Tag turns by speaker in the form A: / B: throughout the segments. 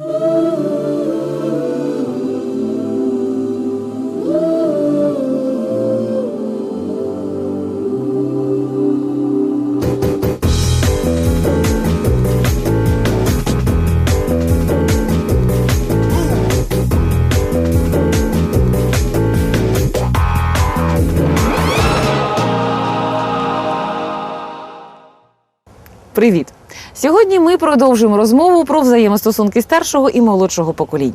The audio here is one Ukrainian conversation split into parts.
A: Ooh. Привіт! Сьогодні ми продовжуємо розмову про взаємостосунки старшого і молодшого поколінь.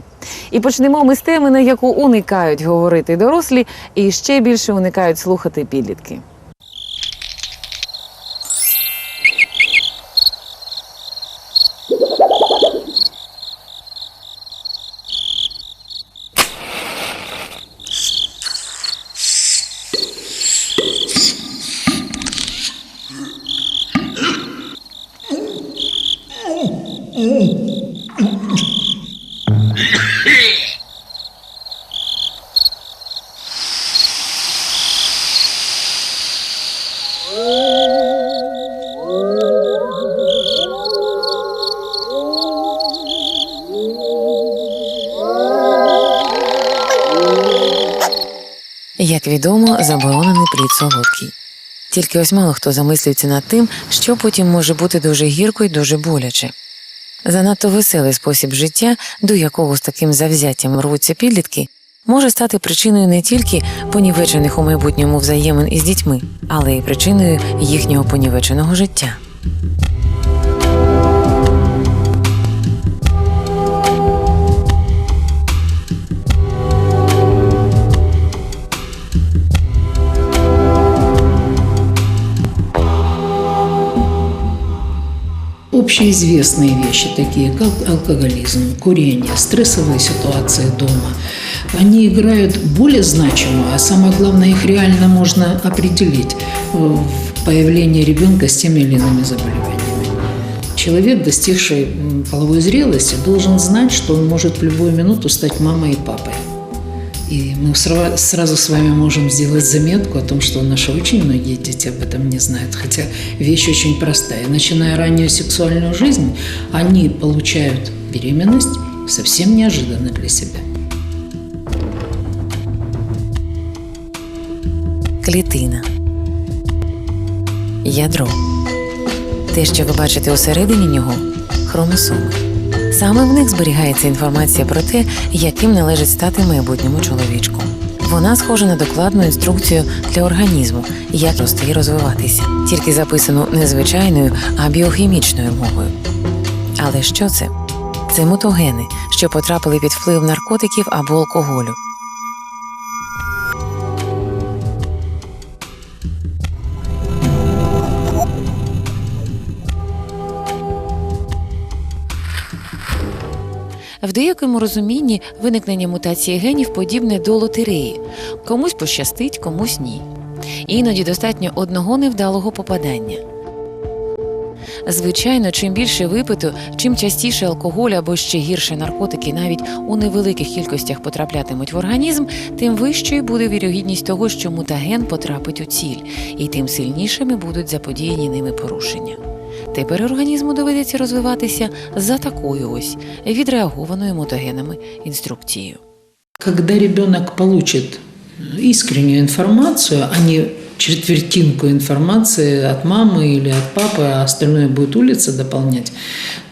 A: І почнемо ми з теми, на яку уникають говорити дорослі, і ще більше уникають слухати підлітки. Відомо, заборонений плід солодкий. Тільки ось мало хто замислюється над тим, що потім може бути дуже гірко і дуже боляче. Занадто веселий спосіб життя, до якого з таким завзяттям рвуться підлітки, може стати причиною не тільки понівечених у майбутньому взаємин із дітьми, але й причиною їхнього понівеченого життя.
B: Общеизвестные вещи, такие как алкоголизм, курение, стрессовые ситуации дома, они играют более значимую, а самое главное, их реально можно определить в появлении ребенка с теми или иными заболеваниями. Человек, достигший половой зрелости, должен знать, что он может в любую минуту стать мамой и папой. И мы сразу с вами можем сделать заметку о том, что наши очень многие дети об этом не знают. Хотя вещь очень простая. Начиная раннюю сексуальную жизнь, они получают беременность совсем неожиданно для себя.
A: Клітина. Ядро. Те, що ви бачите усередині нього хромосоми. Саме в них зберігається інформація про те, яким належить стати майбутньому чоловічку. Вона схожа на докладну інструкцію для організму, як рости і розвиватися, тільки записану не звичайною, а біохімічною мовою. Але що це? Це мутогени, що потрапили під вплив наркотиків або алкоголю. В деякому розумінні виникнення мутації генів подібне до лотереї. Комусь пощастить, комусь ні. Іноді достатньо одного невдалого попадання. Звичайно, чим більше випито, чим частіше алкоголь або ще гірше наркотики навіть у невеликих кількостях потраплятимуть в організм, тим вищою буде вірогідність того, що мутаген потрапить у ціль, і тим сильнішими будуть заподіяні ними порушення. Тепер організму доведеться розвиватися за такою ось відреагованою мутагенами інструкцією.
B: Когда ребенок получит искреннюю информацию, а не четвертинку информации от мамы или от папы, а остальное будет улица дополнять,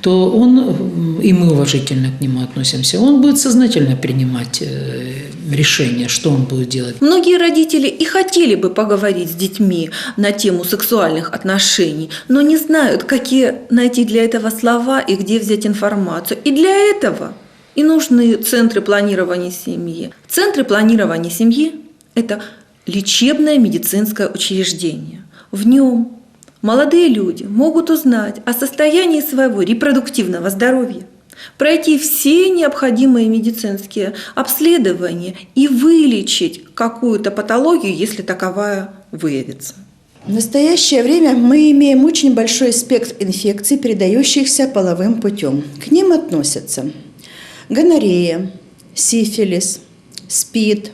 B: то он, и мы уважительно к нему относимся, он будет сознательно принимать э, решение, что он будет делать.
C: Многие родители и хотели бы поговорить с детьми на тему сексуальных отношений, но не знают, какие найти для этого слова и где взять информацию. И для этого и нужны центры планирования семьи. Центры планирования семьи – это лечебное медицинское учреждение. В нем молодые люди могут узнать о состоянии своего репродуктивного здоровья, пройти все необходимые медицинские обследования и вылечить какую-то патологию, если таковая выявится.
D: В настоящее время мы имеем очень большой спектр инфекций, передающихся половым путем. К ним относятся гонорея, сифилис, СПИД,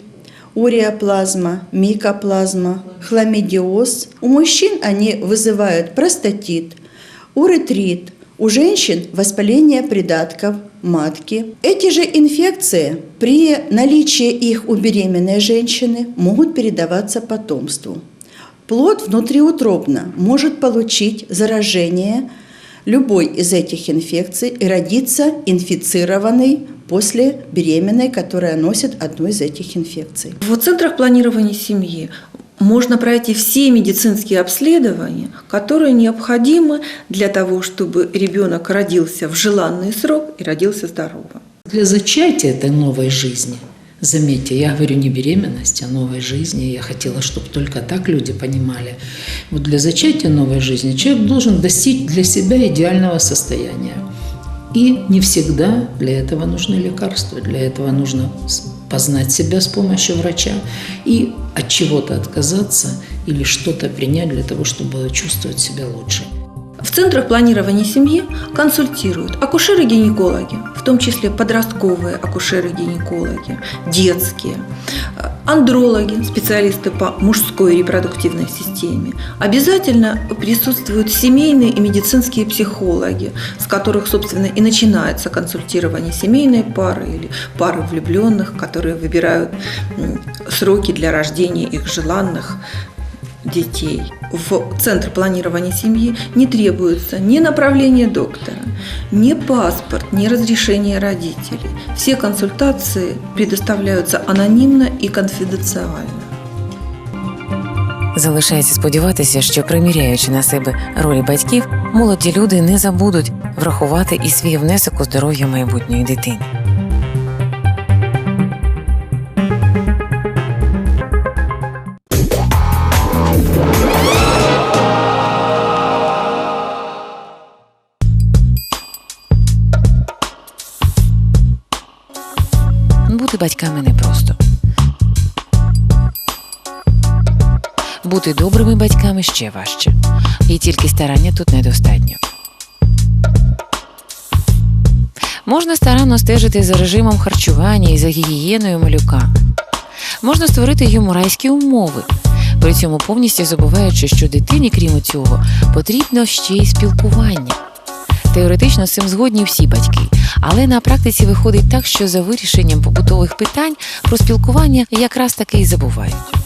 D: уреоплазма, микоплазма, хламидиоз. У мужчин они вызывают простатит, уретрит, У женщин воспаление придатков матки. Эти же инфекции при наличии их у беременной женщины могут передаваться потомству. Плод внутриутробно может получить заражение любой из этих инфекций и родиться инфицированный после беременной, которая носит одну из этих инфекций.
C: В центрах планирования семьи можно пройти все медицинские обследования, которые необходимы для того, чтобы ребенок родился в желанный срок и родился здоровым.
B: Для зачатия этой новой жизни, заметьте, я говорю не беременность, а новой жизни, я хотела, чтобы только так люди понимали. Вот для зачатия новой жизни человек должен достичь для себя идеального состояния. И не всегда для этого нужны лекарства, для этого нужно познать себя с помощью врача и от чего-то отказаться или что-то принять для того, чтобы чувствовать себя лучше.
C: В центрах планирования семьи консультируют акушеры-гинекологи, в том числе подростковые акушеры-гинекологи, детские, андрологи, специалисты по мужской репродуктивной системе. Обязательно присутствуют семейные и медицинские психологи, с которых, собственно, и начинается консультирование семейной пары или пары влюбленных, которые выбирают сроки для рождения их желанных детей. В Центр планирования семьи не требуется ни направление доктора, ни паспорт, ни разрешение родителей. Все консультации предоставляются анонимно и конфиденциально.
A: Залишається сподіватися, що приміряючи на себе ролі батьків, молоді люди не забудуть врахувати і свій внесок у здоров'я майбутньої дитини. Батьками непросто. Бути добрими батьками ще важче, і тільки старання тут недостатньо. Можна старанно стежити за режимом харчування і за гігієною малюка. Можна створити йому райські умови, при цьому повністю забуваючи, що дитині, крім цього, потрібно ще й спілкування. Теоретично з цим згодні всі батьки, але на практиці виходить так, що за вирішенням побутових питань про спілкування якраз таки і забувають.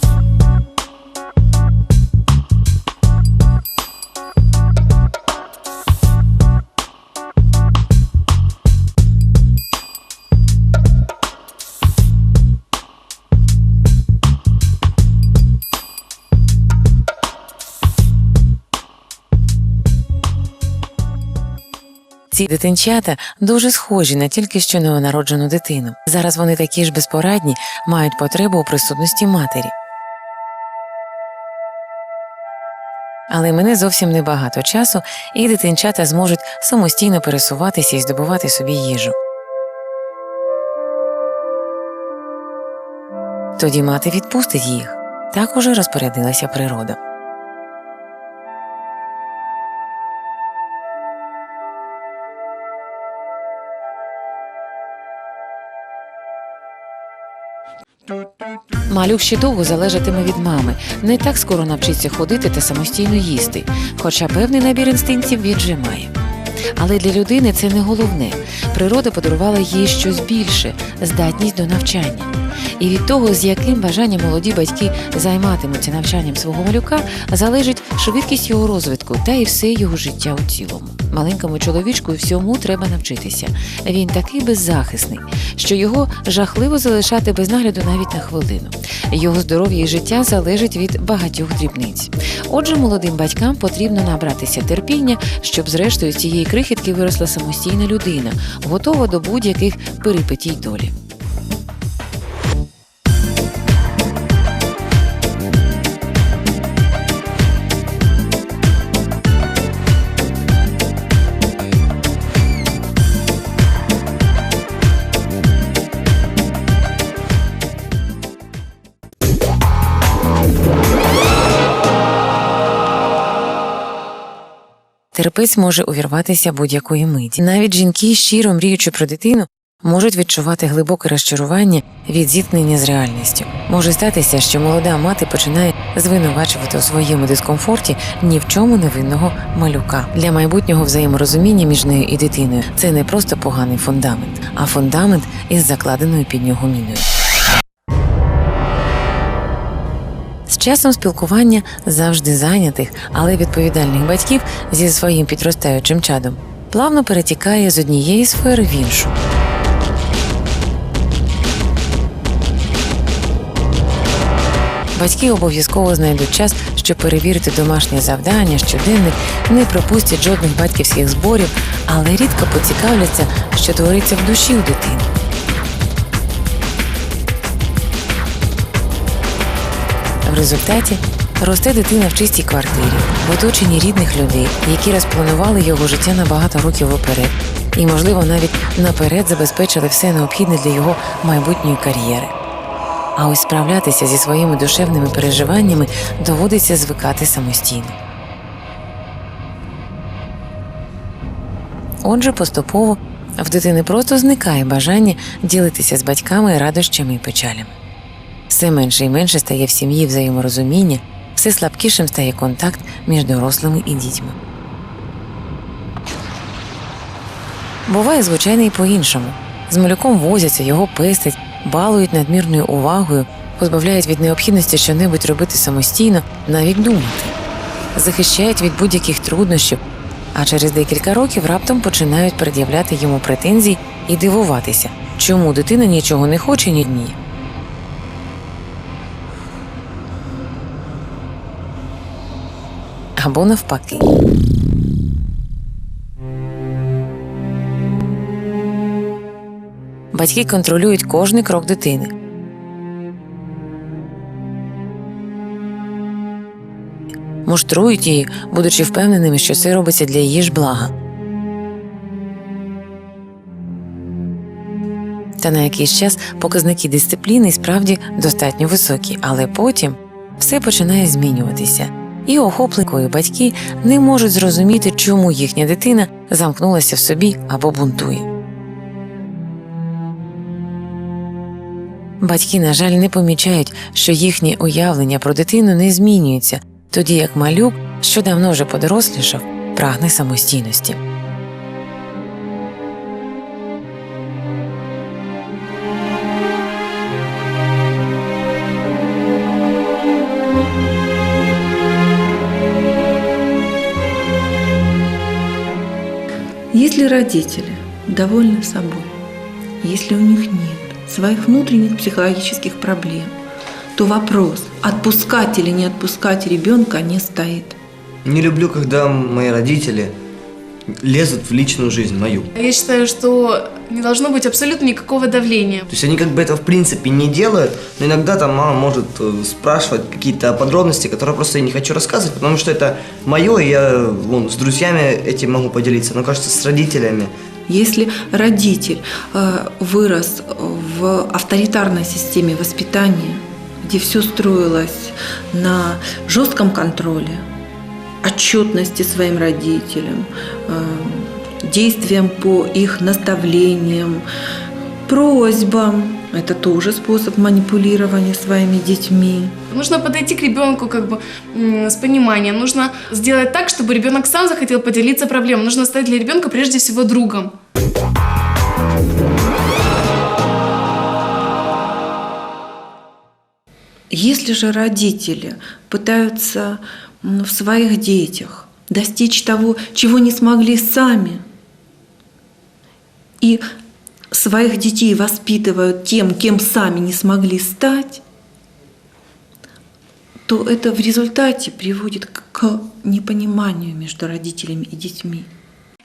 A: Ці дитинчата дуже схожі на тільки що новонароджену дитину. Зараз вони такі ж безпорадні, мають потребу у присутності матері. Але мене зовсім небагато часу, і дитинчата зможуть самостійно пересуватися і здобувати собі їжу. Тоді мати відпустить їх. Так уже розпорядилася природа. Малюк ще довго залежатиме від мами, не так скоро навчиться ходити та самостійно їсти, хоча певний набір інстинктів він вже має. Але для людини це не головне. Природа подарувала їй щось більше здатність до навчання. І від того, з яким бажанням молоді батьки займатимуться навчанням свого малюка, залежить швидкість його розвитку та і все його життя у цілому. Маленькому чоловічку всьому треба навчитися. Він такий беззахисний, що його жахливо залишати без нагляду навіть на хвилину. Його здоров'я і життя залежить від багатьох дрібниць. Отже, молодим батькам потрібно набратися терпіння, щоб зрештою з цієї крихітки виросла самостійна людина, готова до будь-яких перипетій долі. Терпець може увірватися будь-якої миті. Навіть жінки, щиро мріючи про дитину, можуть відчувати глибоке розчарування від зіткнення з реальністю. Може статися, що молода мати починає звинувачувати у своєму дискомфорті ні в чому невинного малюка. Для майбутнього взаєморозуміння між нею і дитиною це не просто поганий фундамент, а фундамент із закладеною під нього міною. Часом спілкування завжди зайнятих, але відповідальних батьків зі своїм підростаючим чадом плавно перетікає з однієї сфери в іншу. Батьки обов'язково знайдуть час, щоб перевірити домашнє завдання, щоденник, не пропустять жодних батьківських зборів, але рідко поцікавляться, що твориться в душі у дитини. Результаті росте дитина в чистій квартирі, в оточенні рідних людей, які розпланували його життя на багато років вперед, і, можливо, навіть наперед забезпечили все необхідне для його майбутньої кар'єри. А ось справлятися зі своїми душевними переживаннями доводиться звикати самостійно. Отже, поступово в дитини просто зникає бажання ділитися з батьками радощами і печалями. Все менше і менше стає в сім'ї взаєморозуміння, все слабкішим стає контакт між дорослими і дітьми. Буває звичайно і по-іншому. З малюком возяться, його пестять, балують надмірною увагою, позбавляють від необхідності щонебудь робити самостійно, навіть думати, захищають від будь-яких труднощів, а через декілька років раптом починають пред'являти йому претензії і дивуватися, чому дитина нічого не хоче ні дні. Або навпаки. Батьки контролюють кожний крок дитини. Муштрують її, будучи впевненими, що це робиться для її ж блага. Та на якийсь час показники дисципліни справді достатньо високі, але потім все починає змінюватися, і охопливої батьки не можуть зрозуміти, чому їхня дитина замкнулася в собі або бунтує. Батьки, на жаль, не помічають, що їхнє уявлення про дитину не змінюється, тоді як малюк, що давно вже подорослішав, прагне самостійності.
C: Если родители довольны собой, если у них нет своих внутренних психологических проблем, то вопрос, отпускать или не отпускать ребенка не стоит.
E: Не люблю, когда мои родители лезут в личную жизнь мою.
F: Я считаю, что не должно быть абсолютно никакого давления.
E: То есть они как бы это в принципе не делают, но иногда там мама может э, спрашивать какие-то подробности, которые просто я не хочу рассказывать, потому что это мое, и я вон, с друзьями этим могу поделиться, но кажется, с родителями
C: Если родитель э, вырос в авторитарной системе воспитания, где все строилось на жестком контроле, отчетности своим родителям, э, действиям по их наставлениям, просьбам, это тоже способ манипулирования своими детьми.
F: Нужно подойти к ребенку как бы с пониманием. Нужно сделать так, чтобы ребенок сам захотел поделиться проблемой. Нужно стать для ребенка прежде всего другом.
C: Если же родители пытаются в своих детях достичь того, чего не смогли сами, и своих детей воспитывают тем, кем сами не смогли стать, то это в результате приводит к непониманию между родителями и детьми.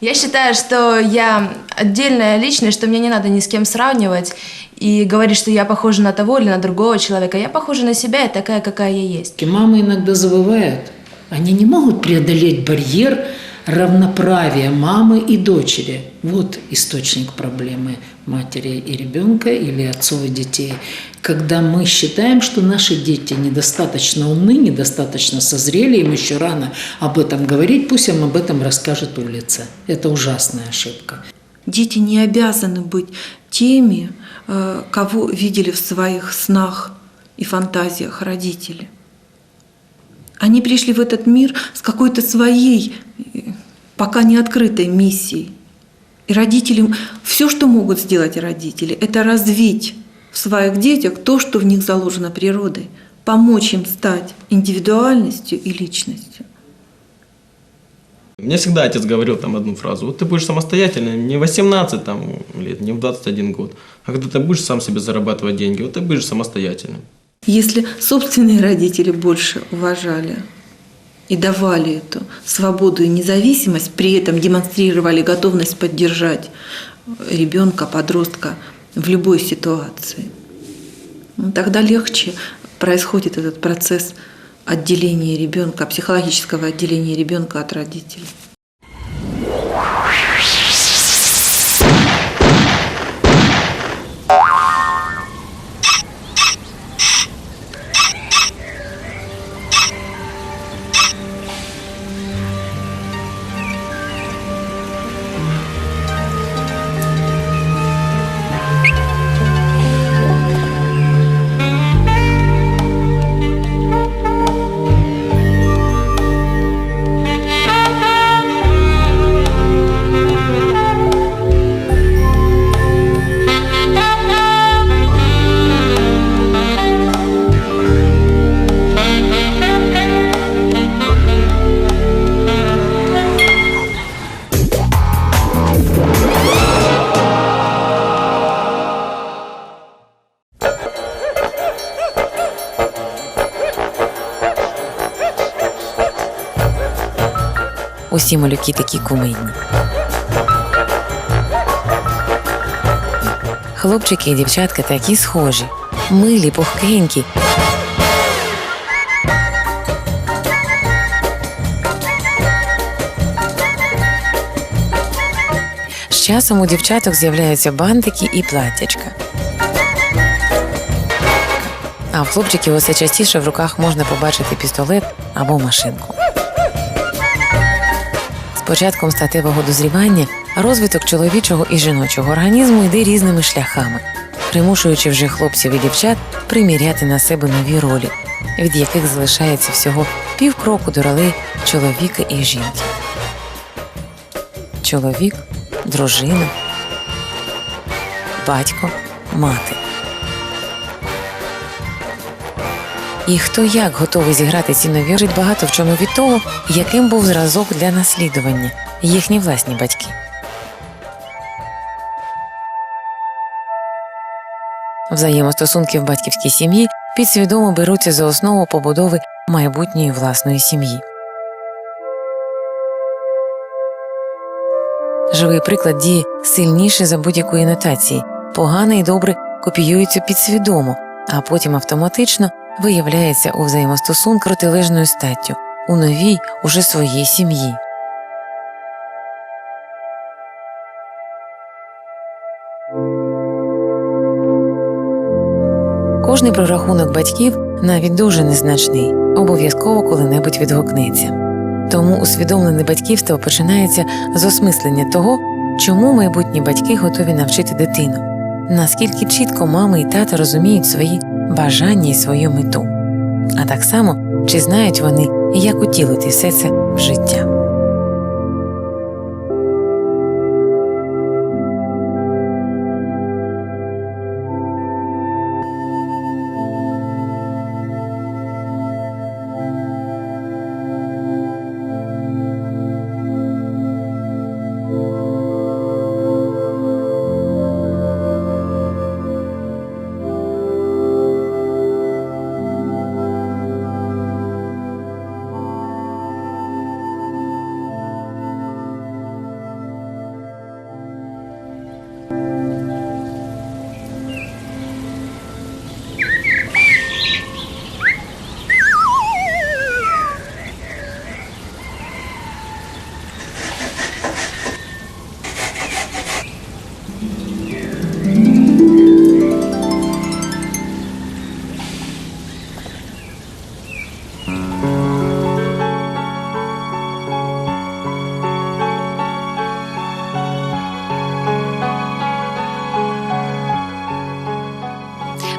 G: Я считаю, что я отдельная личность, что мне не надо ни с кем сравнивать и говорить, что я похожа на того или на другого человека. Я похожа на себя и такая, какая я есть.
B: И Мамы иногда забывают. Они не могут преодолеть барьер равноправия мамы и дочери. Вот источник проблемы матери и ребенка или отцов и детей. Когда мы считаем, что наши дети недостаточно умны, недостаточно созрели, им еще рано об этом говорить, пусть им об этом расскажет улица. Это ужасная ошибка.
C: Дети не обязаны быть теми, э, кого видели в своих снах и фантазиях родители. Они пришли в этот мир с какой-то своей, пока не открытой миссией. И родителям все, что могут сделать родители, это развить в своих детях то, что в них заложено природой, помочь им стать индивидуальностью и личностью.
H: Мне всегда отец говорил там одну фразу. Вот ты будешь самостоятельным не в 18 там, лет, не в 21 год, а когда ты будешь сам себе зарабатывать деньги, вот ты будешь самостоятельным.
C: Если собственные родители больше уважали и давали эту свободу и независимость, при этом демонстрировали готовность поддержать ребенка, подростка в любой ситуации, ну, тогда легче происходит этот процесс отделения ребенка, психологического отделения ребенка от родителей.
A: Усі малюки такі кумедні. Хлопчики і дівчатка такі схожі, милі, пухкенькі. З часом у дівчаток з'являються бантики і платтячка. А в хлопчиків усе частіше в руках можна побачити пістолет або машинку. Початком статевого дозрівання розвиток чоловічого і жіночого організму йде різними шляхами, примушуючи вже хлопців і дівчат приміряти на себе нові ролі, від яких залишається всього півкроку до ролей чоловіка і жінки. Чоловік, дружина, батько, мати. І хто як готовий зіграти ці нові багато в чому від того, яким був зразок для наслідування їхні власні батьки. Взаємостосунки в батьківській сім'ї підсвідомо беруться за основу побудови майбутньої власної сім'ї. Живий приклад діє сильніше за будь-якої нотації. Погане і добре копіюються підсвідомо, а потім автоматично виявляється у взаємостосунку протилежною статтю у новій уже своїй сім'ї. Кожний прорахунок батьків, навіть дуже незначний, обов'язково коли-небудь відгукнеться. Тому усвідомлене батьківство починається з осмислення того, чому майбутні батьки готові навчити дитину, наскільки чітко мами і тата розуміють свої бажання і свою мету, а так само чи знають вони, як утілити все це в життя.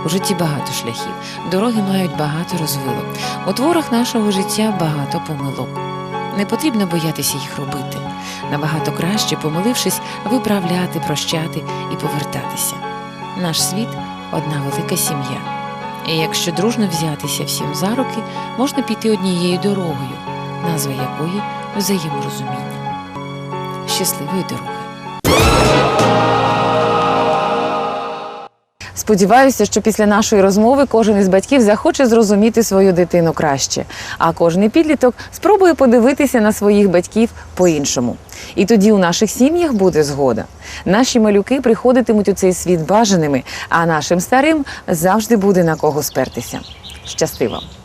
A: У житті багато шляхів, дороги мають багато розвилок. У творах нашого життя багато помилок. Не потрібно боятися їх робити. Набагато краще, помилившись, виправляти, прощати і повертатися. Наш світ одна велика сім'я. І якщо дружно взятися всім за руки, можна піти однією дорогою, назва якої взаєморозуміння. Щасливої дороги! Сподіваюся, що після нашої розмови кожен із батьків захоче зрозуміти свою дитину краще, а кожний підліток спробує подивитися на своїх батьків по-іншому. І тоді у наших сім'ях буде згода. Наші малюки приходитимуть у цей світ бажаними, а нашим старим завжди буде на кого спертися. Щасти вам!